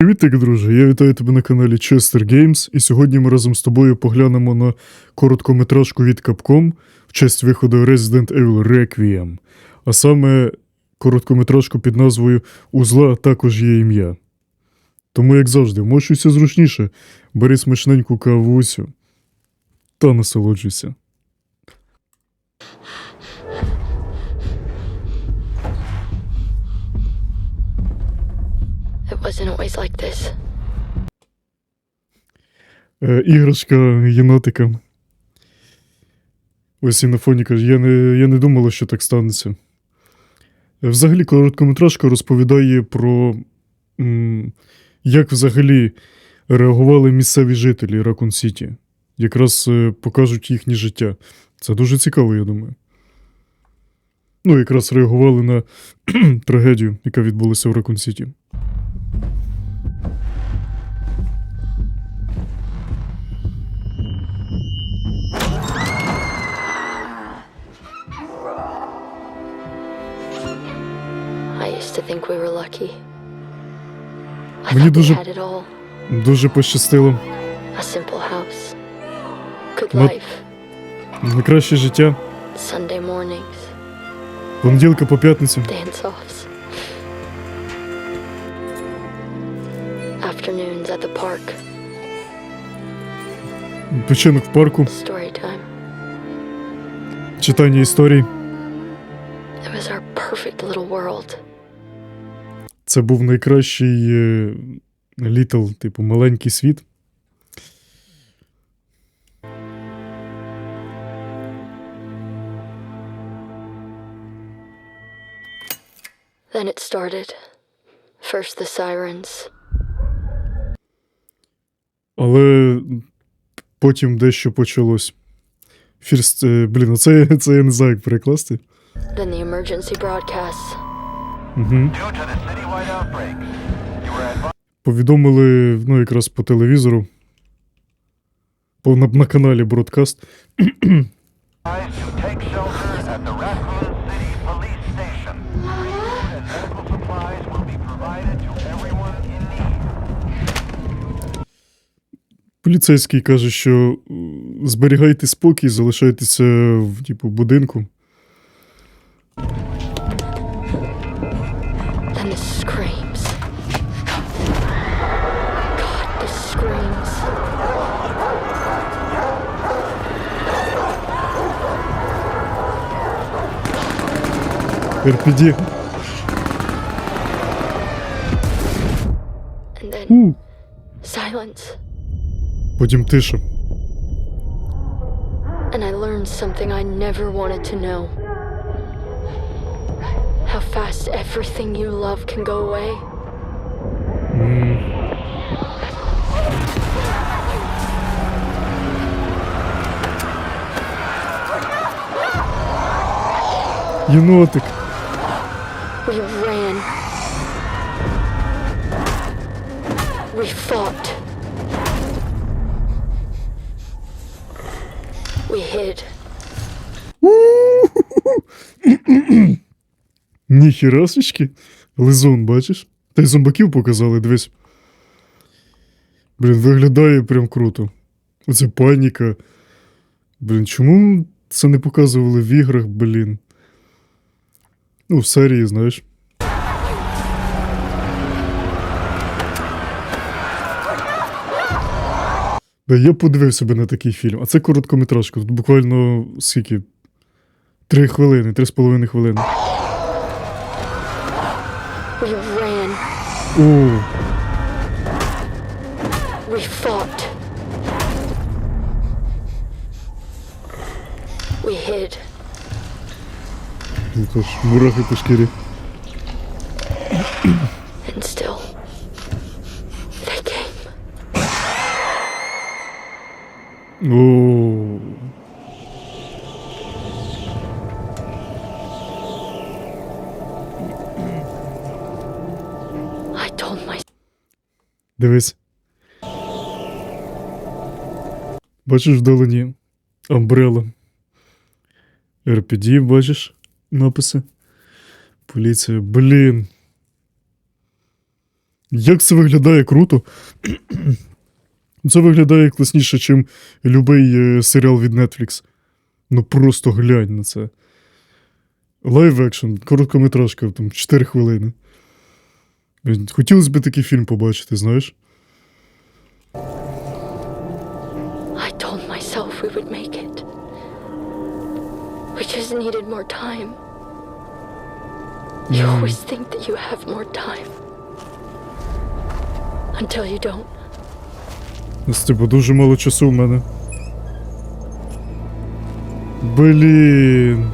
Привіт, друже! Я вітаю тебе на каналі Chester Games, і сьогодні ми разом з тобою поглянемо на короткометражку від Capcom в честь виходу Resident Evil Requiem, а саме короткометражку під назвою Узла також є ім'я. Тому, як завжди, мощуйся зручніше, бери смачненьку кавусю та насолоджуйся. Wasn't always like this. Е, іграшка єнотика. Ось і на фоні каже, я не, я не думала, що так станеться. Е, Взагалі, короткометражка розповідає про м, як взагалі реагували місцеві жителі Ракун Сіті. Якраз е, покажуть їхнє життя. Це дуже цікаво, я думаю. Ну, якраз реагували на трагедію, яка відбулася в Ракун Сіті. Мені thought we дуже- had it all. Дуже пощастило. A simple house. Good What? life. Найкраще життя. Sunday mornings. Понеділка по п'ятницю. Dance-offs. Afternoons at the park. Відпочинок в парку, Story time. читання історій. It was our perfect little world. Це був найкращий е, літл, типу, маленький світ. Then it started. First the sirens. Але потім дещо почалось. Фірст, е, блін, оце, це я не знаю, як перекласти. Then the emergency broadcasts. Угу. Повідомили, ну, якраз по телевізору. По, на, на каналі Бродкаст. Поліцейський каже, що е, зберігайте спокій, залишайтеся в типу, будинку. РПД. And then У, silence. потім тиша. And I learned something I never wanted to know. How fast everything you love can go away. Єнотик. Fought. We hid. Ніхерасочки. Лизун, бачиш? Та й зомбаків показали, дивись. Блін, виглядає прям круто. Оця паніка. Блін, чому це не показували в іграх, блін? Ну, в серії, знаєш. Я подивився би на такий фільм. А це короткометражка. Тут буквально скільки? Три хвилини, три з половиною хвилини. We ran. О, We fought. We hid. ну то ж, мурахи по шкірі. Told myself. Дивись. Бачиш вдалині Амбрела. РПД, бачиш написи. Поліція. Блін. Як це виглядає круто? Це виглядає класніше, ніж будь-який серіал від Netflix. Ну просто глянь на це. Лайв екшн, короткометражка, там 4 хвилини. Хотілося б такий фільм побачити, знаєш? I told myself we would make it. We just needed more time. You always think that you have more time. Until you don't. Типу дуже мало часу в мене. Блін.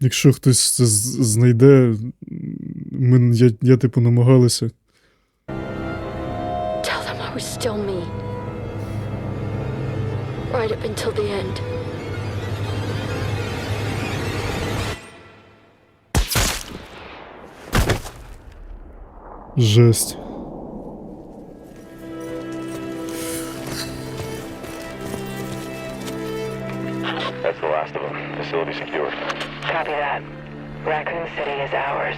Якщо хтось це знайде, ми, я, я типу намагалася. Tell them I was still me. Right up until the end. Жесть. That's the last of them. Facility secure. Copy that. Raccoon City is ours.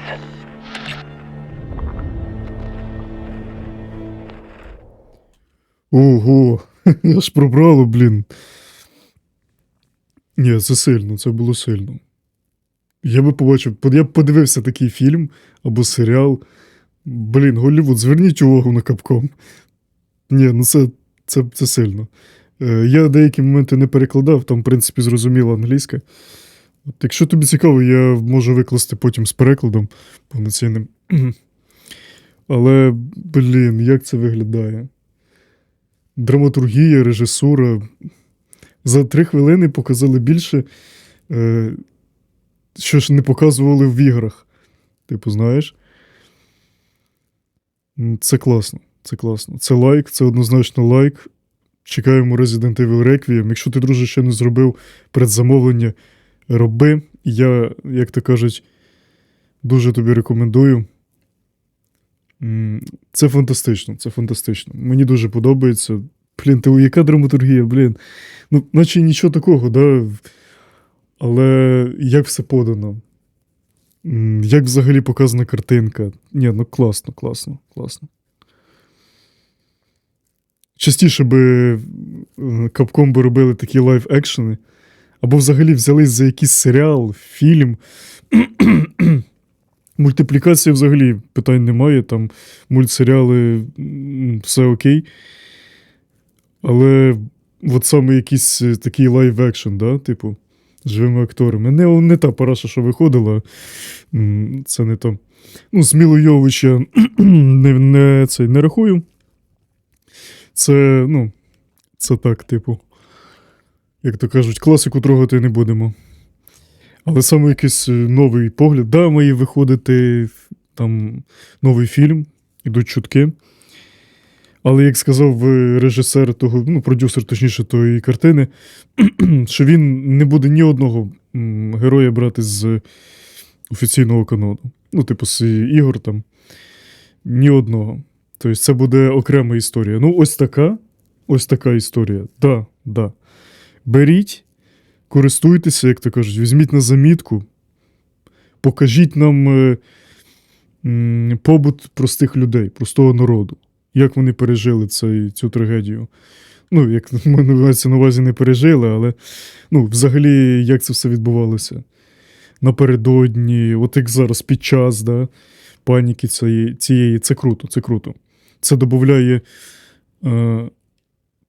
Ого, аж пробрало, блін. Ні, це сильно, це було сильно. Я би побачив, я б подивився такий фільм або серіал. Блін, Голлівуд, зверніть увагу на капком. Ні, ну це, це, це сильно. Е, я деякі моменти не перекладав, там, в принципі, зрозуміла англійська. От, якщо тобі цікаво, я можу викласти потім з перекладом повноцінним. Але, блін, як це виглядає? драматургія, режисура. За три хвилини показали більше, е, що ж не показували в іграх. Типу, знаєш? Це класно. Це класно. Це лайк, це однозначно лайк. Чекаємо Resident Evil Requiem. Якщо ти, друже, ще не зробив предзамовлення, роби. Я, як то кажуть, дуже тобі рекомендую. Це фантастично, це фантастично. Мені дуже подобається. Блін, ти яка драматургія, блін. Ну, наче нічого такого, да? Але як все подано? Як взагалі показана картинка? Ні, ну класно, класно, класно. Частіше би капком би робили такі лайв-екшени, або взагалі взялись за якийсь серіал, фільм. Мультиплікація взагалі питань немає, там мультсеріали, все окей. Але от саме якийсь е, такий лайв-екшн, да, типу, живими акторами. Не, не та параша, що виходила. Це не то. Ну, Сміло Йовича не, не, цей, не рахую. Це, ну, це так, типу. Як то кажуть, класику трогати не будемо. Але саме якийсь е, новий погляд. Да, має виходити там новий фільм, ідуть чутки. Але як сказав е, режисер того, ну, продюсер, точніше, тої картини, що він не буде ні одного героя брати з офіційного канону. Ну, типу, з ігор там. Ні одного. Тобто це буде окрема історія. Ну, ось така. Ось така історія. Да, да. Беріть, користуйтеся, як то кажуть, візьміть на замітку, покажіть нам е, побут простих людей, простого народу, як вони пережили цей, цю трагедію. Ну, як на увазі не пережили, але ну, взагалі, як це все відбувалося. Напередодні, от як зараз під час да, паніки цієї, цієї, це круто, це круто. Це додає е,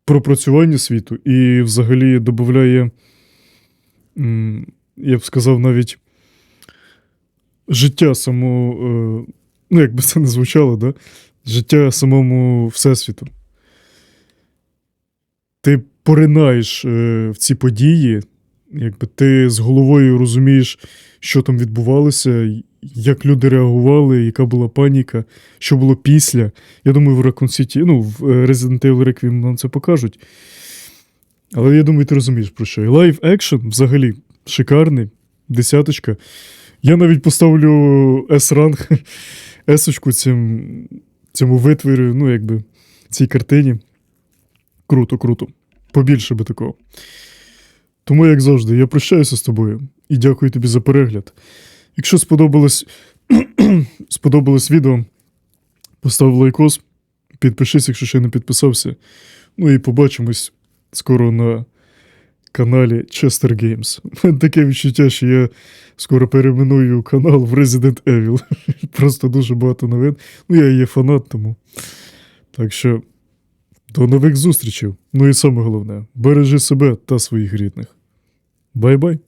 пропрацювання світу і взагалі додає, я б сказав, навіть життя самого, е, ну, як би це не звучало, да? Життя самому Всесвіту. Ти поринаєш е, в ці події, якби ти з головою розумієш, що там відбувалося, як люди реагували, яка була паніка, що було після. Я думаю, в Raccoon City, ну, в е, Resident Evil Requiem нам це покажуть. Але я думаю, ти розумієш про що. І лайв екшн взагалі шикарний, десяточка. Я навіть поставлю S-ранг, S-очку цим, цьому витворі, ну, якби, цій картині. Круто, круто. Побільше би такого. Тому, як завжди, я прощаюся з тобою і дякую тобі за перегляд. Якщо сподобалось, сподобалось відео, постав лайкос, підпишись, якщо ще не підписався. Ну і побачимось скоро на каналі Chester Games. Таке відчуття, що я скоро перейменую канал в Resident Evil. Просто дуже багато новин. Ну, я є фанат тому. Так що до нових зустрічей. Ну і саме головне, бережи себе та своїх рідних. Бай-бай.